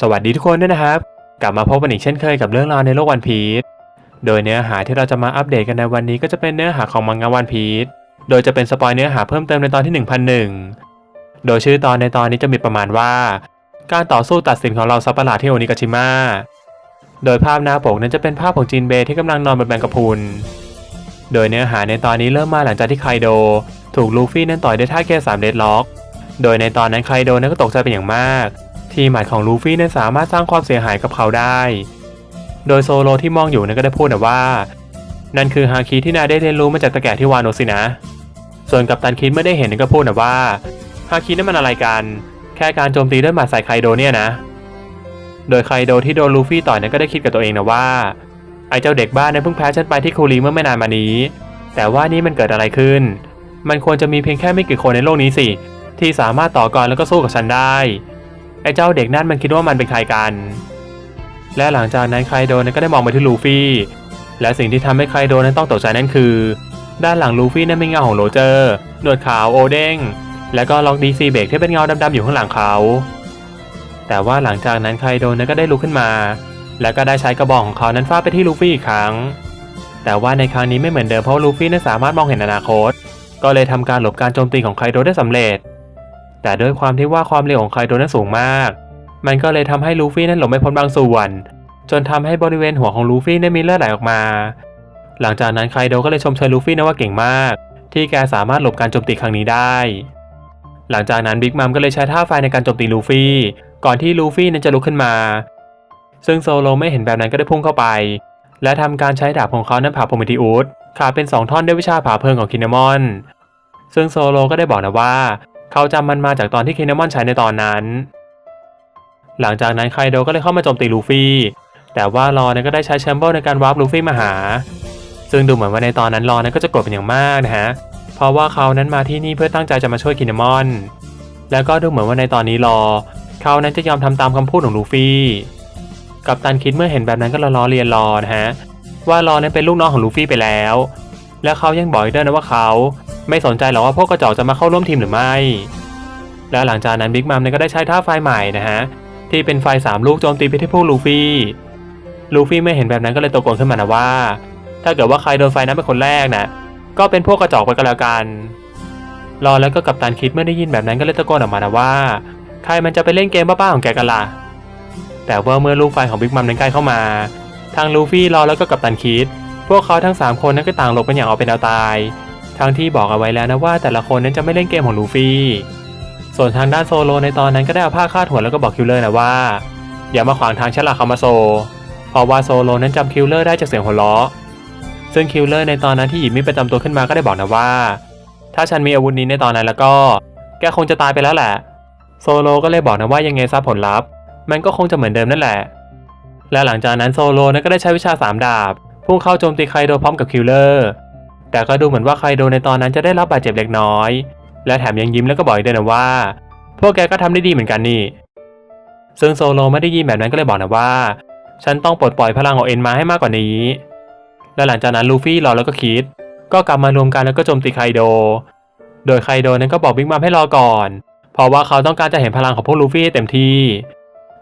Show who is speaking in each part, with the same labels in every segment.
Speaker 1: สวัสดีทุกคนด้วยนะครับ กลับมาพบกันอีกเช่นเคยกับเรื่องราวในโลกวันพีชโดยเนื้อหาที่เราจะมาอัปเดตกันในวันนี้ก็จะเป็นเนื้อหาของมังงะวันพีชโดยจะเป็นสปอยเนื้อหาเพิ่มเติมในตอนที่ 1001 โดยชื่อตอนในตอนนี้จะมีประมาณว่า การต่อสู้ตัดสินของเราซัปปะหลาที่โอนิกาชิมะโดยภาพหน้าปกนั้นจะเป็นภาพของจินเบที่กำลังนอนบนแมงกะพุนโดยเนื้อหาในตอนนี้เริ่มมาหลังจากที่ไคโด ถูกลูฟี่นั้นต่อยด้วยท่าแก้สามเดดล็อก โดยในตอนนั้นไคโดนั้นก็ตกใจเป็นอย่างมาก ที่หมัดของลูฟี่นั้นสามารถสร้างความเสียหายกับเขาได้ โดยโซโลที่มองอยู่นั้นก็ได้พูดนะว่า นั่นคือฮาคิที่นายได้เรียนรู้มาจากตะแกรงที่วานโนสินะ ส่วนกัปตันคิดเมื่อได้เห็นนั้นก็พูดนะว่าฮาคินั่นมันอะไรกัน แค่การโจมตีด้วยหมัดใส่ไคโดเนี่ยนะ โดยไคโดที่โดนลูฟี่ต่อยนั้นก็ได้คิดกับตัวเองนะว่าไอ้เจ้าเด็กบ้านนั้นเพิ่งแพ้ฉันไปที่คูรีเมื่อไม่นานมานี้ แต่ว่านี่มันเกิดอะไรขึ้น มันควรจะมีเพียงแค่ไม่กี่คนในโลกนี้สิ ที่สามารถต่อกรแล้วก็สู้กับฉันได้ ไอ้เจ้าเด็กนั่นมันคิดว่ามันเป็นใครกัน และหลังจากนั้นไคโดนั้นก็ได้มองไปที่ลูฟี่ และสิ่งที่ทำให้ไคโดนั้นต้องตกใจนั่นคือ ด้านหลังลูฟี่นั้นเป็นเงาของโรเจอร์หนวดขาวโอเด้งและก็ล็อกดีซีเบรกที่เป็นเงาดำๆอยู่ข้างหลังเขา แต่ว่าหลังจากนั้นไคโดนั้นก็ได้ลุกขึ้นมา แล้วก็ได้ใช้กระบอกของเขานั้นฟาดไปที่ลูฟี่อีกครั้ง แต่ว่าในครั้งนี้ไม่เหมือนเดิมเพราะลูฟี่นั้นสามารถมองเห็นอนาคต ก็เลยทำการหลบการโจมตีของไคโดได้สำเร็จ แต่ด้วยความที่ว่าความเร็วของไคโดนั้นสูงมาก มันก็เลยทำให้ลูฟี่นั้นหลบไม่พ้นบางส่วน จนทำให้บริเวณหัวของลูฟี่นั้มีเลือดไหลออกมา หลังจากนั้นไคโดก็เลยชมเชยลูฟี่นะว่าเก่งมาก ที่แกสามารถหลบการโจมตีครั้งนี้ได้ หลังจากนั้นบิ๊กมัมก็เลยใช้ท่าไฟในการโจมตีลูฟี่ ก่อนที่ลูฟี่นั้นจะลุกขึ้นมา ซึ่งโซโลไม่เห็นแบบนั้นก็ได้พุ่งเข้าไป และทำการใช้ดาบของเขานั้นผ่าโพมิติอุสขาดเป็นสองท่อนด้วยวิชาผ่าเพลิงของคินเนมอน ซึ่งโซโลก็ได้บอกนะว่า เขาจำมันมาจากตอนที่เคินเนมอนใช้ในตอนนั้น หลังจากนั้นไคโดก็เลยเข้ามาโจมตีลูฟี่ แต่ว่ารอนั้นก็ได้ใช้แชมเบิลในการวาร์ปลูฟี่มาหา ซึ่งดูเหมือนว่าในตอนนั้นรอนั้นก็จะโกรธเป็นอย่างมากนะฮะ เพราะว่าเขานั้นมาที่นี่เพื่อตั้งใจจะมาช่วยคินเนมอน แล้วก็ดูเหมือนว่าในตอนนี้รอ เขานั้นจะยอมทำตามคำพูดของลูฟี่ กับตันคิดเมื่อเห็นแบบนั้นก็ล้อเลียนรอนะฮะ ว่ารอนั้นเป็นลูกน้องของลูฟี่ไปแล้ว แล้วเขายังบอกอีกด้วยนะว่าเขาไม่สนใจหรอกว่าพวกกระจอกจะมาเข้าร่วมทีมหรือไม่ แล้วหลังจากนั้นบิ๊กมัมเนี่ยก็ได้ใช้ท่าไฟใหม่นะฮะที่เป็นไฟสามลูกโจมตีไปที่พวกลูฟี่ ลูฟี่ไม่เห็นแบบนั้นก็เลยตะโกนขึ้นมานะว่า ถ้าเกิดว่าใครโดนไฟนั้นเป็นคนแรกนะก็เป็นพวกกระจอกไปก็แล้วกัน รอแล้วก็กับตันคิดเมื่อได้ยินแบบนั้นก็เลยตะโกนออกมานะว่า ใครมันจะไปเล่นเกมบ้าๆของแกกันล่ะ แต่ว่าเมื่อลูกไฟของบิ๊กมัมนั้นใกล้เข้ามา ทางลูฟี่รอแล้วก็กับตันคิด พวกเขาทั้ง 3 คนนั้นก็ต่างหลบกันอย่างเอาเป็นเอาตาย ทั้งที่บอกเอาไว้แล้วนะว่าแต่ละคนนั้นจะไม่เล่นเกมของลูฟี่ ส่วนทางด้านโซโลในตอนนั้นก็ได้เอาผ้าคาดหัวแล้วก็บอกคิลเลอร์นะว่า อย่ามาขวางทางฉันล่ะคามาโซ เพราะว่าโซโลนั้นจำคิลเลอร์ได้จากเสียงหัวเราะ ซึ่งคิลเลอร์ในตอนนั้นที่หยิบมีดประจำตัวขึ้นมาก็ได้บอกนะว่า ถ้าฉันมีอาวุธนี้ในตอนนั้นแล้วก็ แกคงจะตายไปแล้วแหละ โซโลก็เลยบอกนะว่ายังไงซะผลลัพธ์ มันก็คงจะเหมือนเดิมนั่นแหละและหลังจากนั้นโซโลนั้นก็ได้ใช้วิชาสามดาบ พุ่งเข้าโจมตีไคโดพร้อมกับคิลเลอร์ แต่ก็ดูเหมือนว่าไคโดในตอนนั้นจะได้รับบาดเจ็บเล็กน้อย และแถมยังยิ้มแล้วก็บอกอีกด้วยนะว่า พวกแกก็ทำได้ดีเหมือนกันนี่ ซึ่งโซโลไม่ได้ยินแบบนั้นก็เลยบอกนะว่า ฉันต้องปลดปล่อยพลังของเอ็นมาให้มากกว่านี้ และหลังจากนั้นลูฟี่รอแล้วก็คิด ก็กลับมารวมกันแล้วก็โจมตีไคโด โดยไคโดนั้นก็บอกบิ๊กมัมให้รอก่อน เพราะว่าเขาต้องการจะเห็นพลังของพวกลูฟี่เต็มที่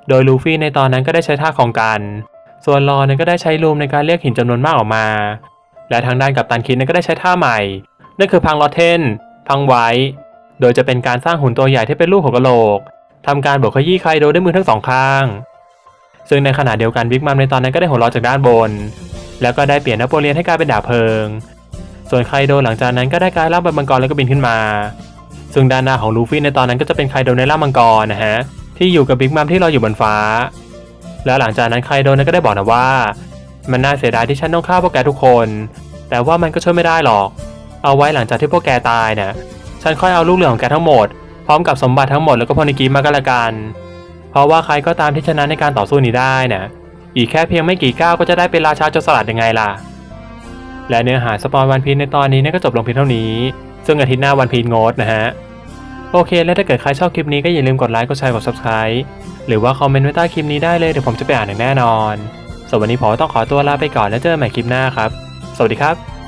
Speaker 1: โดยลูฟี่ในตอนนั้นก็ได้ใช้ท่าของกัน ส่วนรอนั้นก็ได้ใช้ลูมในการเรียกหินจำนวนมากออกมา และทางด้านกับตันคิดนั้นก็ได้ใช้ท่าใหม่ นั่นคือพังลอเทน พังไว้ โดยจะเป็นการสร้างหุ่นตัวใหญ่ที่เป็นรูปหัวกะโหลกทำการบดขยี้ไคโดด้วยมือทั้งสองข้าง ซึ่งในขณะเดียวกันบิ๊กมัมในตอนนั้นก็ได้หัวเราะจากด้านบน แล้วก็ได้เปลี่ยนนโปเลียนให้กลายเป็นดาบเพลิง ส่วนไคโดหลังจากนั้นก็ได้กลายร่างเป็นมังกรแล้วก็บินขึ้นมา ซึ่งด้านหน้าของลูฟี่ในตอนนั้นก็จะเป็นไคโดในร่างมังกรนะฮะที่อยู่กับบิ๊กมัมที่ลอยอยู่บนฟ้า แล้วหลังจากนั้นไคโดนั้นก็ได้บอกนะว่า มันน่าเสียดายที่ฉันต้องฆ่าพวกแกทุกคน แต่ว่ามันก็ช่วยไม่ได้หรอก เอาไว้หลังจากที่พวกแกตายเนี่ยฉันค่อยเอาลูกเหลือของแกทั้งหมดพร้อมกับสมบัติทั้งหมดแล้วก็พนิกีมาก็แล้วกัน เพราะว่าใครก็ตามที่ชนะในการต่อสู้นี้ได้นะอีกแค่เพียงไม่กี่ก้าวก็จะได้เป็นราชาโจรสลัดยังไงล่ะ และเนื้อหาสปอยวันพีในตอนนี้เนี่ยก็จบลงเพียงเท่านี้ ซึ่งอาทิตย์หน้าวันพีงดนะฮะ โอเค แล้วถ้าเกิดใครชอบคลิปนี้ก็อย่าลืมกดไลค์ กดแชร์ กด subscribe หรือว่าคอมเมนต์ไว้ใต้คลิปนี้ได้เลยเดี๋ยวผมจะไปอ่านอย่างแน่นอนส่วนวันนี้ผมต้องขอตัวลาไปก่อนแล้วเจอกันใหม่คลิปหน้าครับ สวัสดีครับ